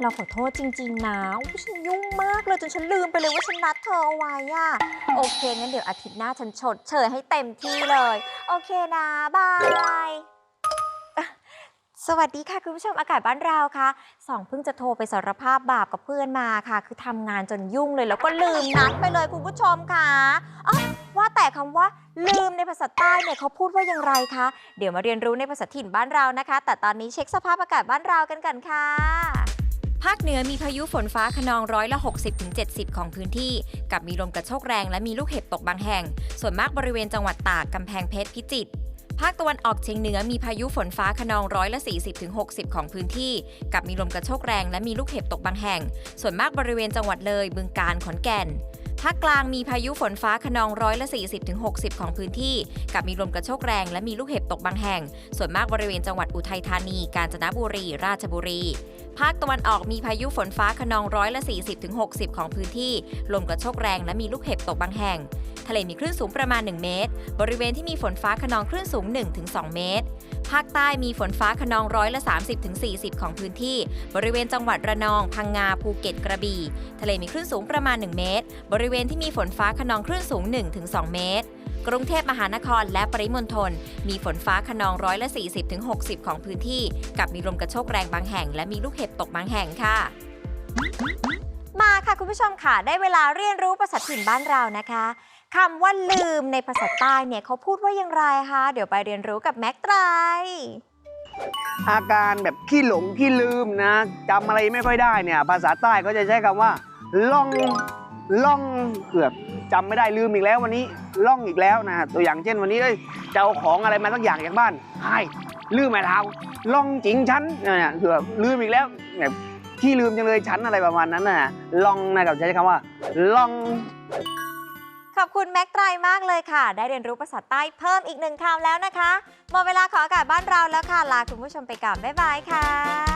เราขอโทษจริง ๆ นะอุ๊ยฉันยุ่งมากเลยจนฉันลืมไปเลยว่าฉันนัดเธอเอาไว้อะโอเคงั้นเดี๋ยวอาทิตย์หน้าฉันชดเชยให้เต็มที่เลย โอเคนะบาย สวัสดีค่ะคุณผู้ชมอากาศบ้านเราค่ะสองเพิ่งจะโทรไปสารภาพบาปกับเพื่อนมาค่ะ คือทำงานจนยุ่งเลย แล้วก็ลืมนัดไปเลยคุณผู้ชมค่ะอ๋อว่าแต่ คำว่าลืมในภาษาใต้เนี่ยเขาพูดว่าอย่างไรคะ เดี๋ยวมาเรียนรู้ในภาษาถิ่นบ้านเรานะคะ แต่ตอนนี้เช็คสภาพอากาศบ้านเรากันกันค่ะ ภาคเหนือมีพายุฝนฟ้าขนองร้อยละ60-70 ของพื้นที่ กับมีลมกระโชกแรงและมีลูกเห็บตกบางแห่ง ส่วนมากบริเวณจังหวัดตากกำแพงเพชรพิจิตรภาคตะวันออกเฉียงเหนือมีพายุฝนฟ้าขนองร้อยละ 40-60 ของพื้นที่ กับมีลมกระโชกแรงและมีลูกเห็บตกบางแห่ง ส่วนมากบริเวณจังหวัดเลยบึงกาฬขอนแก่นาคกลางมีพายุฝนฟ้าขนองร้อยละ 40-60 ของพื้นที่ กับมีลมกระโชกแรงและมีลูกเห็บตกบางแห่ง ส่วนมากบริเวณจังหวัดอุทัยธานี กาญจนบุรี ราชบุรี ภาคตะวันออกมีพายุฝนฟ้าขนองร้อยละ 40-60 ของพื้นที่ ลมกระโชกแรงและมีลูกเห็บตกบางแห่ง ทะเลมีคลื่นสูงประมาณ 1 เมตร บริเวณที่มีฝนฟ้าขนองคลื่นสูง 1-2 เมตร ภาคใต้มีฝนฟ้าขนองร้อยละ 30-40 ของพื้นที่ บริเวณจังหวัดระนอง พังงา ภูเก็ต กระบี่ ทะเลมีคลื่นสูงประมาณ 1 เมตร บริเวณที่มีฝนฟ้าขนองคลื่นสูง 1-2 เมตร กรุงเทพมหานครและปริมณฑลมีฝนฟ้าขนองร้อยละ 40-60 ของพื้นที่ กับมีลมกระโชกแรงบางแห่ง และมีลูกเห็บตกบางแห่งค่ะ มาค่ะคุณผู้ชมค่ะ ได้เวลาเรียนรู้ภาษาถิ่นบ้านเรานะคะคำว่าลืมในภาษาใต้เนี่ยเขาพูดว่าอย่างไรคะเดี๋ยวไปเรียนรู้กับแม็กไตรอาการแบบขี้หลงขี้ลืมนะจำอะไรไม่ค่อยได้เนี่ยภาษาใต้เขาจะใช้คำว่า ล่องล่องเกือบจำไม่ได้ลืมอีกแล้ววันนี้ล่องอีกแล้วนะตัวอย่างเช่นวันนี้เอ้ยจะเอาของอะไรมาสักอย่างจากบ้านใช่ลืมแม่เท้าล่องจริงฉันเนี่ยเกือบลืมอีกแล้วแบบ ที่ลืมจังเลยฉันอะไรประมาณนั้นน่ะลองนะครับใช้คำว่า ลอง ขอบคุณแม็กไตรมากเลยค่ะ ได้เรียนรู้ภาษาใต้เพิ่มอีกหนึ่งคำแล้วนะคะ หมดเวลาของอากาศบ้านเราแล้วค่ะ ลาคุณผู้ชมไปก่อนบ๊ายบายค่ะ